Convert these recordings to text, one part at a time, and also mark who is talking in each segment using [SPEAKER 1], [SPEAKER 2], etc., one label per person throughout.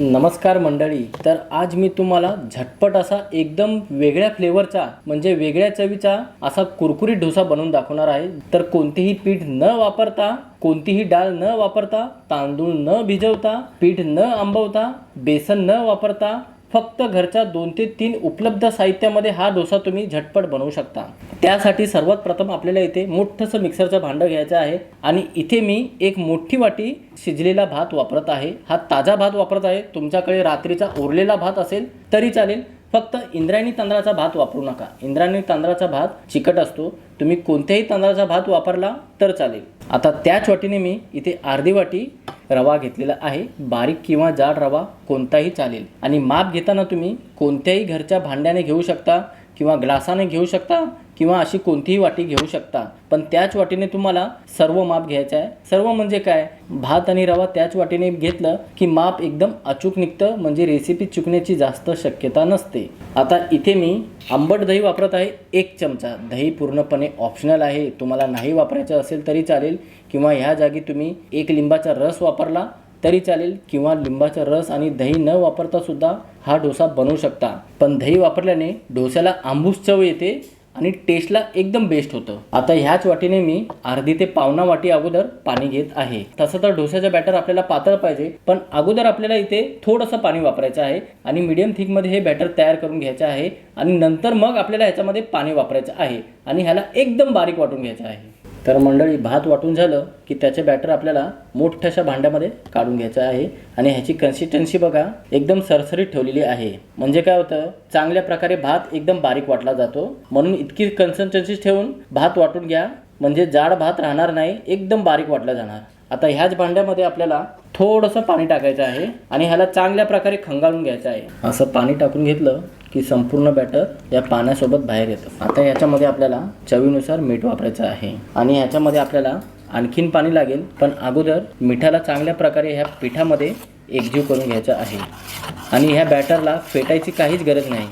[SPEAKER 1] नमस्कार मंडळी तर आज मी तुम्हाला झटपट असा एकदम वेगळ्या फ्लेवरचा म्हणजे वेगळ्या चवीचा असा कुरकुरीत डोसा बनवून दाखवणार आहे. तर कोणतेही पीठ न वापरता कोणतीही डाळ न वापरता तांदूळ न भिजवता पीठ न आंबवता बेसन न वापरता फक्त घरच्या दोन ते तीन उपलब्ध साहित्यामध्ये हा डोसा तुम्ही झटपट बनवू शकता. त्यासाठी सर्वात प्रथम आपल्याला इथे मोठंसं मिक्सरचं भांडं घ्यायचं आहे आणि इथे मी एक मोठी वाटी शिजलेला भात वापरत आहे. हा ताजा भात वापरत आहे. तुमच्याकडे रात्रीचा उरलेला भात असेल तरी चालेल. फक्त इंद्रायणी तांदळाचा भात वापरू नका. इंद्रायणी तांदळाचा भात चिकट असतो. तुम्ही कोणत्याही तांदळाचा भात वापरला तर चालेल. आता त्याच वाटीने मी इथे अर्धी वाटी रवा घेतलेला आहे. बारीक किंवा जाड रवा कोणताही चालेल. आणि माप घेताना तुम्ही कोणत्याही घरच्या भांड्याने घेऊ शकता किंवा ग्लासाने घेऊ शकता. किंवा अशी कोणतीही वाटी घेऊ शकता. पण त्याच वाटीने तुम्हाला सर्व माप घ्यायचं आहे. सर्व म्हणजे काय? भात आणि रवा त्याच वाटीने घेतलं की माप एकदम अचूक निघतं म्हणजे रेसिपी चुकण्याची जास्त शक्यता नसते. आता इथे मी आंबट दही वापरत आहे एक चमचा. दही पूर्णपणे ऑप्शनल आहे. तुम्हाला नाही वापरायचं असेल तरी चालेल किंवा ह्या जागी तुम्ही एक लिंबाचा रस वापरला तरी चालेल किंवा लिंबाचा रस आणि दही न वापरता सुद्धा हा डोसा बनवू शकता. पण दही वापरल्याने डोस्याला आंबूस चव येते आणि टेस्टला एकदम बेस्ट होतं. आता ह्याच वाटीने मी अर्धी ते पावणा वाटी अगोदर पाणी घेत आहे. तसं तर डोस्याचं बॅटर आपल्याला पातळ पाहिजे पण अगोदर आपल्याला इथे थोडंसं पाणी वापरायचं आहे आणि मीडियम थिकमध्ये हे बॅटर तयार करून घ्यायचं आहे आणि नंतर मग आपल्याला ह्याच्यामध्ये पाणी वापरायचं आहे आणि ह्याला एकदम बारीक वाटून घ्यायचं आहे. तर मंडळी भात वाटून झालं की त्याचे बॅटर आपल्याला मोठ्याशा भांड्यामध्ये काढून घ्यायचं आहे आणि ह्याची कन्सिस्टन्सी बघा एकदम सरसरीत ठेवलेली आहे. म्हणजे काय होतं चांगल्या प्रकारे भात एकदम बारीक वाटला जातो. म्हणून इतकी कन्सिस्टन्सी ठेवून भात वाटून घ्या. म्हणजे जाड भात राहणार नाही एकदम बारीक वाटला जाणार. आता ह्याच भांड्यामध्ये आपल्याला थोडंसं पाणी टाकायचं आहे आणि ह्याला चांगल्या प्रकारे खंगाळून घ्यायचं आहे. असं पाणी टाकून घेतलं की संपूर्ण बॅटर या पाण्यासोबत बाहेर येतं. आता याच्यामध्ये आपल्याला चवीनुसार मीठ वापरायचं आहे. आणि ह्याच्यामध्ये आपल्याला आणखीन पाणी लागेल पण अगोदर मिठाला चांगल्या प्रकारे ह्या पिठामध्ये एकजीव करून घ्यायचं आहे. आणि ह्या बॅटरला फेटायची काहीच गरज नाही.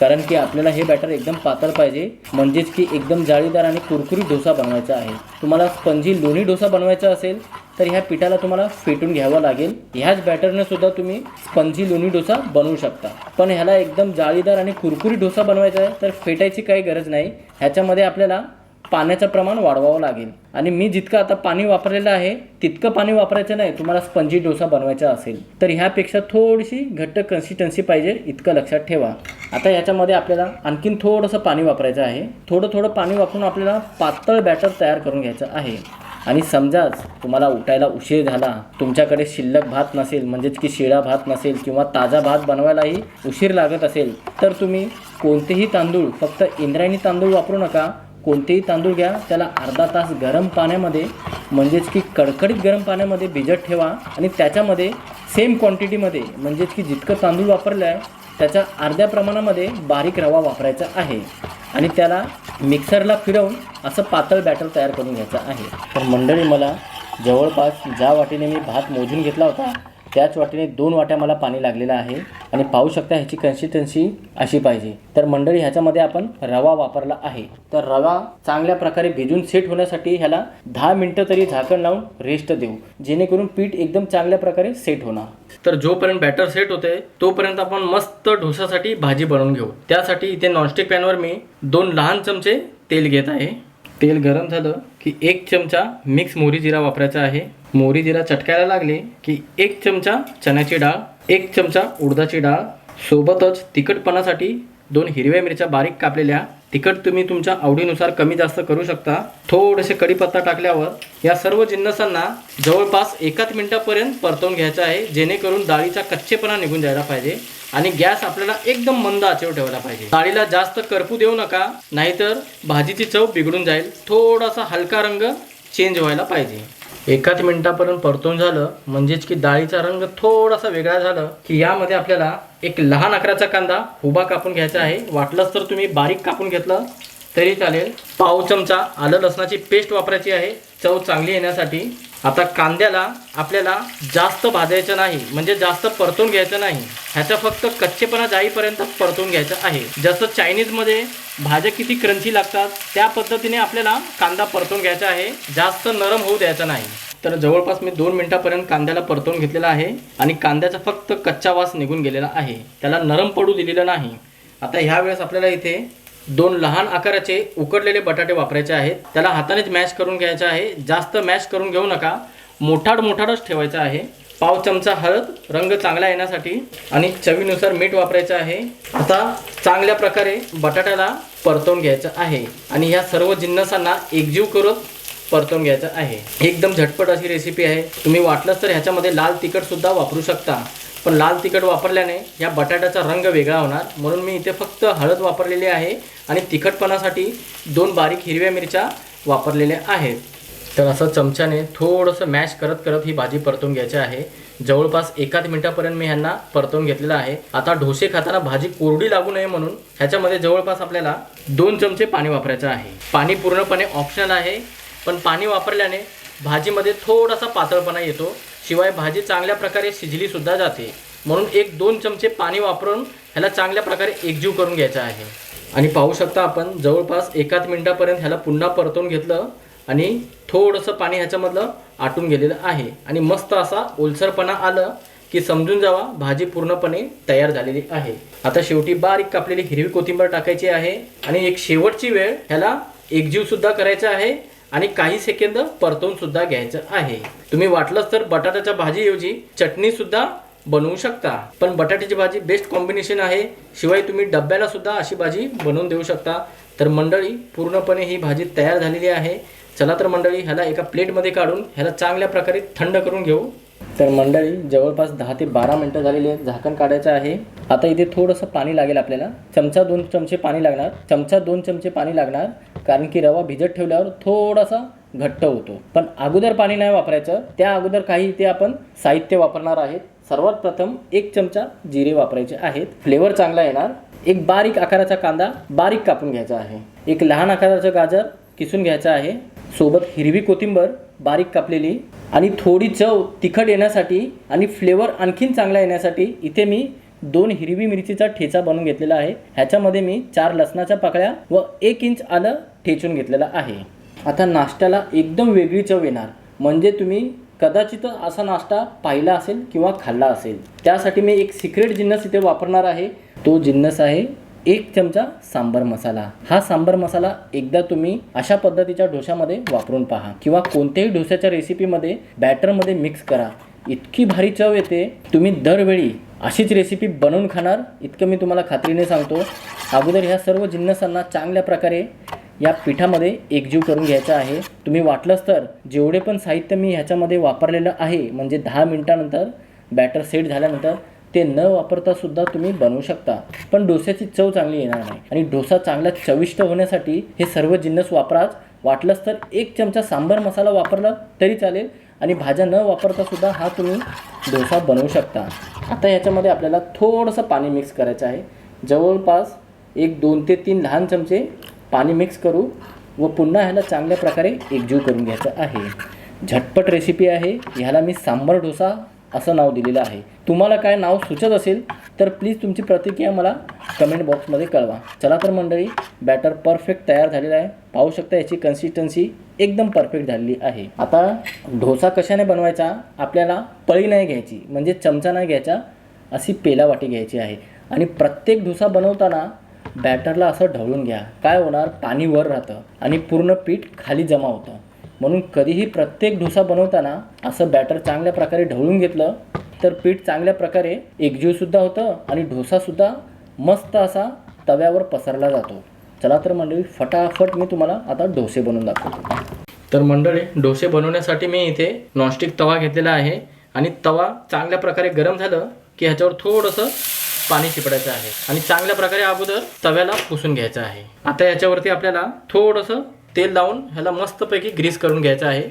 [SPEAKER 1] कारण की आपल्याला हे बॅटर एकदम पातळ पाहिजे म्हणजेच की एकदम जाळीदार आणि कुरकुरीत डोसा बनवायचा आहे. तुम्हाला स्पंजी लोणी डोसा बनवायचा असेल तर ह्या पिठाला तुम्हाला फेटून घ्यावं लागेल. ह्याच बॅटरने सुद्धा तुम्ही स्पंजी लोणी डोसा बनवू शकता. पण ह्याला एकदम जाळीदार आणि कुरकुरी डोसा बनवायचा आहे तर फेटायची काही गरज नाही. ह्याच्यामध्ये आपल्याला पाण्याचं प्रमाण वाढवावं लागेल. आणि मी जितकं आता पाणी वापरलेलं आहे तितकं पाणी वापरायचं नाही तुम्हाला स्पंजी डोसा बनवायचा असेल. तर ह्यापेक्षा थोडीशी घट्ट कन्सिस्टन्सी पाहिजे इतकं लक्षात ठेवा. आता याच्यामध्ये आपल्याला आणखीन थोडंसं पाणी वापरायचं आहे. थोडं थोडं पाणी वापरून आपल्याला पातळ बॅटर तयार करून घ्यायचं आहे. आणि समजाच तुम्हाला उठायला उशीर झाला तुमच्याकडे शिल्लक भात नसेल म्हणजेच की शिळा भात नसेल किंवा ताजा भात बनवायलाही उशीर लागत असेल तर तुम्ही कोणतेही तांदूळ फक्त इंद्रायणी तांदूळ वापरू नका. कोणतेही तांदूळ घ्या त्याला अर्धा तास गरम पाण्यामध्ये म्हणजेच की कडकडीत गरम पाण्यामध्ये भिजत ठेवा आणि त्याच्यामध्ये सेम क्वांटिटीमध्ये म्हणजेच की जितकं तांदूळ वापरलं आहे त्याच्या अर्ध्या प्रमाणामध्ये बारीक रवा वापरायचा आहे. आणि त्याला मिक्सरला फिरवून असं पातळ बॅटर तयार करून घ्यायचं आहे. तर मंडळी मला जवळपास ज्या वाटीने मी भात मोजून घेतला होता त्याच वाटेने दोन वाट्या मला पाणी लागलेलं आहे आणि पाहू शकता ह्याची कन्सिस्टन्सी अशी पाहिजे. तर मंडळी ह्याच्यामध्ये आपण रवा वापरला आहे. तर रवा चांगल्या प्रकारे भिजून सेट होण्यासाठी ह्याला दहा मिनटं तरी झाकण लावून रेस्ट देऊ. जेणेकरून पीठ एकदम चांगल्या प्रकारे सेट होणार. तर जोपर्यंत बॅटर सेट होते तोपर्यंत आपण मस्त डोसासाठी भाजी बनवून घेऊ. त्यासाठी इथे नॉनस्टिक पॅनवर मी दोन लहान चमचे तेल घेत आहे. तेल गरम झालं की एक चमचा मिक्स मोरी जिरा वापरायचा आहे. मोरी जिरा चटकायला लागले की एक चमचा चण्याची डाळ एक चमचा उडदाची डाळ सोबतच तिखटपणासाठी दोन हिरव्या मिरच्या बारीक कापलेल्या. तिखट तुम्ही तुमच्या आवडीनुसार कमी जास्त करू शकता. थोडेसे कढीपत्ता टाकल्यावर या सर्व जिन्नसांना जवळपास एकाच मिनिटापर्यंत परतवून घ्यायचं आहे जेणेकरून डाळीचा कच्चेपणा निघून जायला पाहिजे आणि गॅस आपल्याला एकदम मंद आचेवर ठेवायला पाहिजे. डाळीला जास्त करपू देऊ नका नाहीतर भाजीची चव बिघडून जाईल. थोडासा हलका रंग चेंज व्हायला पाहिजे. एकाच मिनिटापर्यंत परतून झालं म्हणजेच की डाळीचा रंग थोडासा वेगळा झाला की यामध्ये आपल्याला एक लहान आकाराचा कांदा उभा कापून घ्यायचा आहे. वाटलंच तर तुम्ही बारीक कापून घेतलं. तरी चालेल. पाव चमचा आलं लसणाची पेस्ट वापरायची आहे. चव चांगली येण्यासाठी. आता कांद्याला आपल्याला जास्त भाजायचं नाही. म्हणजे जास्त परतून घ्यायचं नाही. ह्याचा फक्त कच्चेपणा जाईपर्यंत परतून घ्यायचं आहे. जसं चायनीजमध्ये भाज्या किती क्रंची लागतात त्या पद्धतीने आपल्याला कांदा परतून घ्यायचा आहे. जास्त नरम होऊ द्यायचा नाही. तर जवळपास मी दोन मिनटापर्यंत कांद्याला परतून घेतलेला आहे. आणि कांद्याचा फक्त कच्चा वास निघून गेलेला आहे. त्याला नरम पडू दिलेलं नाही. आता ह्या वेळेस आपल्याला इथे दोन लहान आकाराचे उकडलेले बटाटे वापरायचे आहेत. त्याला हातानेच मॅश करून घ्यायचे आहे. जास्त मॅश करून घेऊ नका. मोठाड मोठाडच ठेवायचा आहे. पाव चमचा हळद रंग चांगला येण्यासाठी आणि चवीनुसार मीठ वापरायचं आहे. आता चांगल्या प्रकारे बटाट्याला परतवून घ्यायचं आहे आणि ह्या सर्व जिन्नसांना एकजीव करत परतवून घ्यायचं आहे. एकदम झटपट अशी रेसिपी आहे. तुम्ही वाटलंच तर ह्याच्यामध्ये लाल तिखटसुद्धा वापरू शकता. पण लाल तिखट वापरल्याने या बटाट्याचा रंग वेगळा होणार. म्हणून मी इथे फक्त हळद वापरलेली आहे आणि तिखटपणासाठी दोन बारीक हिरव्या मिरच्या वापरलेल्या आहेत. तर असं चमच्याने थोडंसं मॅश करत करत ही भाजी परतून घ्यायची आहे. जवळपास एकाच मिनिटापर्यंत मी ह्यांना परतून घेतलेलं आहे. आता डोसे खाताना भाजी कोरडी लागू नये म्हणून ह्याच्यामध्ये जवळपास आपल्याला दोन चमचे पाणी वापरायचं आहे. पाणी पूर्णपणे ऑप्शनल आहे पण पाणी वापरल्याने भाजीमध्ये थोडासा पातळपणा येतो. शिवाय भाजी चांगल्या प्रकारे शिजली सुद्धा जाते. म्हणून एक दोन चमचे पाणी वापरून ह्याला चांगल्या प्रकारे एकजीव करून घ्यायचा आहे. आणि पाहू शकता आपण जवळपास एकाच मिनिटापर्यंत ह्याला पुन्हा परतून घेतलं आणि थोडंसं पाणी ह्याच्यामधलं आटून गेलेलं आहे. आणि मस्त असा ओलसरपणा आलं की समजून जावा भाजी पूर्णपणे तयार झालेली आहे. आता शेवटी बारीक कापलेली हिरवी कोथिंबीर टाकायची आहे आणि एक शेवटची वेळ ह्याला एकजीव सुद्धा करायचा आहे. आणि काही सेकंद परतवून सुद्धा घ्यायचं आहे. तुम्ही वाटलंच तर बटाट्याच्या भाजीऐवजी चटणी सुद्धा बनवू शकता. पण बटाट्याची भाजी बेस्ट कॉम्बिनेशन आहे. शिवाय तुम्ही डब्याला सुद्धा अशी भाजी बनवून देऊ शकता. तर मंडळी पूर्णपणे ही भाजी तयार झालेली आहे. चला तर मंडळी ह्याला एका प्लेटमध्ये काढून ह्याला चांगल्या प्रकारे थंड करून घेऊ. तर मंडळी जवळपास दहा ते बारा मिनटं झालेली आहेत. झाकण काढायचं आहे. आता इथे थोडंसं पाणी लागेल आपल्याला. चमचा दोन चमचे पाणी लागणार. चमचा दोन चमचे पाणी लागणार. कारण की रवा भिजत ठेवल्यावर थोडासा घट्ट होतो. पण अगोदर पाणी नाही वापरायचं. त्या अगोदर काही इथे आपण साहित्य वापरणार आहेत. सर्वात प्रथम एक चमचा जिरे वापरायचे आहेत. फ्लेवर चांगला येणार. एक बारीक आकाराचा कांदा बारीक कापून घ्यायचा आहे. एक लहान आकाराचं गाजर किसून घ्यायचं आहे. सोबत हिरवी कोथिंबर बारीक कापलेली आणि थोडी चव तिखट येण्यासाठी आणि फ्लेवर आणखीन चांगला येण्यासाठी इथे मी दोन हिरवी मिरचीचा ठेचा बनवून घेतलेला आहे. ह्याच्यामध्ये मी चार लसणाच्या पाकळ्या व एक इंच आलं ठेचून घेतलेला आहे. आता नाश्त्याला एकदम वेगळी चव येणार. म्हणजे तुम्ही कदाचित असा नाश्ता पाहिला असेल किंवा खाल्ला असेल. त्यासाठी मी एक सिक्रेट जिन्नस इथे वापरणार आहे. तो जिन्नस आहे एक चमचा सांबर मसाला. हा सांबर मसाला एकदा तुम्ही अशा पद्धतीच्या डोशामध्ये वापरून पहा किंवा कोणत्याही डोश्याच्या रेसिपीमध्ये बॅटरमध्ये मिक्स करा. इतकी भारी चव येते. तुम्ही दरवेळी अशीच रेसिपी बनवून खाणार. इतकं मी तुम्हाला खात्रीने सांगतो. अगोदर ह्या सर्व जिन्नसांना चांगल्या प्रकारे या पिठामध्ये एकजीव करून घ्यायचा आहे. तुम्ही वाटलंच तर जेवढे पण साहित्य मी ह्याच्यामध्ये वापरलेलं आहे म्हणजे दहा मिनटानंतर बॅटर सेट झाल्यानंतर ते न वापरता सुद्धा तुम्ही बनवू शकता. पण डोस्याची चव चांगली येणार नाही. आणि डोसा चांगला चविष्ट होण्यासाठी हे सर्व जिन्नस वापराच. वाटलंच तर एक चमचा सांबर मसाला वापरला तरी चालेल. आणि भाज्या न वापरता सुद्धा हा तुम्ही डोसा बनवू शकता. आता ह्याच्यामध्ये आपल्याला थोडंसं पाणी मिक्स करायचं आहे. जवळपास एक दोन ते तीन लहान चमचे पाणी मिक्स करू व पुन्हा ह्याला चांगल्या प्रकारे एकजीव करून घ्यायचं आहे. झटपट रेसिपी आहे. ह्याला मी सांबर डोसा असं नाव दिलेलं आहे. तुम्हाला काय नाव सुचत असेल तर प्लीज तुमची प्रतिक्रिया मला कमेंट बॉक्समध्ये कळवा. चला तर मंडळी बॅटर परफेक्ट तयार झालेला आहे. पाहू शकता याची कन्सिस्टन्सी एकदम परफेक्ट झालेली आहे. आता डोसा कशाने बनवायचा? आपल्याला पळी नाही घ्यायची म्हणजे चमचा नाही घ्यायचा अशी पेलावाटी घ्यायची आहे. आणि प्रत्येक डोसा बनवताना बॅटरला असं ढवळून घ्या. काय होणार? पाणी वर राहतं आणि पूर्ण पीठ खाली जमा होतं. म्हणून कधीही प्रत्येक डोसा बनवताना असं बॅटर चांगल्या प्रकारे ढवळून घेतलं तर पीठ चांगल्या प्रकारे एकजीवसुद्धा होतं आणि डोसासुद्धा मस्त असा तव्यावर पसरला जातो. चला तर मंडळी फटाफट मी तुम्हाला आता डोसे बनवून दाखवतो. तर मंडळी डोसे बनवण्यासाठी मी इथे नॉनस्टिक तवा घेतलेला आहे आणि तवा चांगल्या प्रकारे गरम झालं की ह्याच्यावर थोडंसं पाणी शिपडायचं आहे. आणि चांगल्या प्रकारे अगोदर तव्याला पुसून घ्यायचं आहे. आता याच्यावरती आपल्याला थोडंसं तेल लावून ह्याला मस्तपैकी ग्रीस करून घ्यायचं आहे.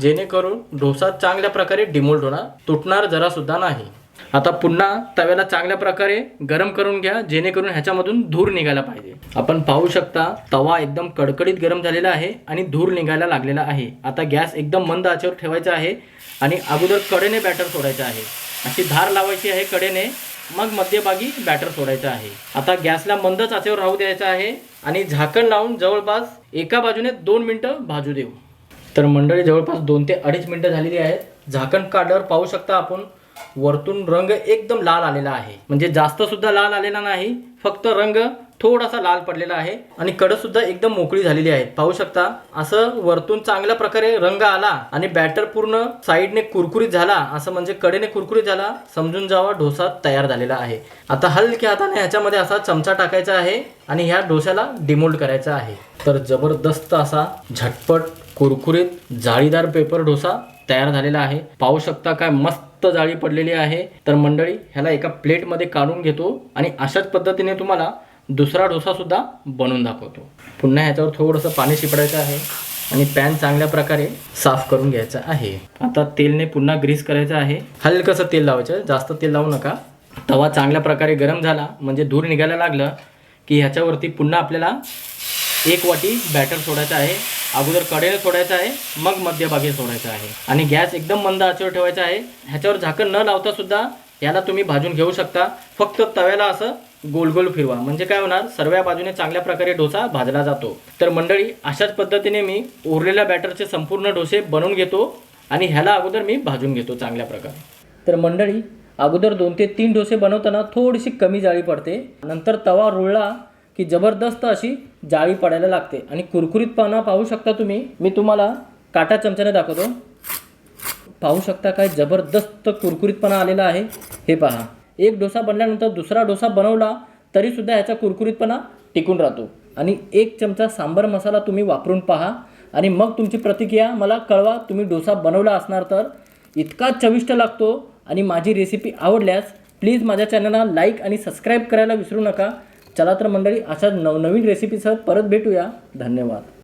[SPEAKER 1] जेणेकरून डोसा चांगल्या प्रकारे डिमोल्ड होणार तुटणार जरासुद्धा नाही. आता पुन्हा तव्याला चांगल्या प्रकारे गरम करून घ्या जेणेकरून ह्याच्यामधून धूर निघायला पाहिजे. आपण पाहू शकता तवा एकदम कडकडीत गरम झालेला आहे आणि धूर निघायला लागलेला आहे. आता गॅस एकदम मंद आचेवर ठेवायचा आहे आणि अगोदर कडेने बॅटर सोडायचं आहे. अशी धार लावायची आहे कडेने. मग मध्यभागी बॅटर सोडायचं आहे. आता गॅसला मंदच आचेवर राहू द्यायचं आहे आणि झाकण लावून जवळपास एका बाजूने दोन मिनटं भाजू देऊ. तर मंडळी जवळपास दोन ते अडीच मिनटं झालेली आहेत. झाकण काढल्यावर पाहू शकता आपण वरतून रंग एकदम लाल आलेला आहे. म्हणजे जास्त सुद्धा लाल आलेला नाही फक्त रंग थोडासा लाल पडलेला आहे आणि कडं सुद्धा एकदम मोकळी झालेली आहे पाहू शकता असं वरतून चांगल्या प्रकारे रंग आला आणि बॅटर पूर्ण साईडने कुरकुरीत झाला असं म्हणजे कडेने कुरकुरीत झाला समजून जावा डोसा तयार झालेला आहे. आता हलक्या हाताने ह्याच्यामध्ये असा चमचा टाकायचा आहे आणि ह्या डोस्याला डिमोल्ड करायचा आहे. तर जबरदस्त असा झटपट कुरकुरीत जाळीदार पेपर डोसा तयार झालेला आहे. पाहू शकता काय मस्त जाळी पडलेली आहे. तर मंडळी ह्याला एका प्लेटमध्ये काढून घेतो आणि अशाच पद्धतीने तुम्हाला दुसरा डोसासुद्धा बनवून दाखवतो. पुन्हा ह्याच्यावर थोडंसं पाणी शिपडायचं आहे आणि पॅन चांगल्या प्रकारे साफ करून घ्यायचा आहे. आता तेलने पुन्हा ग्रीस करायचं आहे. हलकंसं तेल लावायचं जास्त तेल लावू नका. तवा चांगल्या प्रकारे गरम झाला म्हणजे धूर निघायला लागलं की ह्याच्यावरती पुन्हा आपल्याला एक वाटी बॅटर सोडायचं आहे. अगोदर कडेने सोडायचं आहे मग मध्यभागी सोडायचं आहे. आणि गॅस एकदम मंद आचेवर ठेवायचा आहे. ह्याच्यावर झाकण न लावता सुद्धा याला तुम्ही भाजून घेऊ शकता. फक्त तव्याला असं गोल गोल फिरवा. म्हणजे काय होणार? सर्व बाजूने चांगल्या प्रकारे डोसा भाजला जातो. तर मंडळी अशाच पद्धतीने मी उरलेल्या बॅटरचे संपूर्ण डोसे बनवून घेतो आणि ह्याला अगोदर मी भाजून घेतो चांगल्या प्रकारे. तर मंडळी अगोदर दोन ते तीन डोसे बनवताना थोडीशी कमी जाळी पडते. नंतर तवा रुळला की जबरदस्त अशी जाळी पडायला लागते. आणि कुरकुरीतपणा पाहू शकता तुम्ही. मी तुम्हाला काटा चमच्याने दाखवतो. पाहू शकता काय जबरदस्त कुरकुरीतपणा आलेला आहे. हे पहा. एक डोसा बनल्यानंतर दुसरा डोसा बनवला तरीसुद्धा ह्याचा कुरकुरीतपणा टिकून राहतो. आणि एक चमचा सांबर मसाला तुम्ही वापरून पहा. आणि मग तुमची प्रतिक्रिया मला कळवा. तुम्ही डोसा बनवला असणार तर इतका चविष्ट लागतो आणि माझी रेसिपी आवडल्यास प्लीज माझ्या चॅनलला लाईक आणि सबस्क्राईब करायला विसरू नका. चला तर मंडळी अशा नवनवीन रेसिपीसह परत भेटूया. धन्यवाद.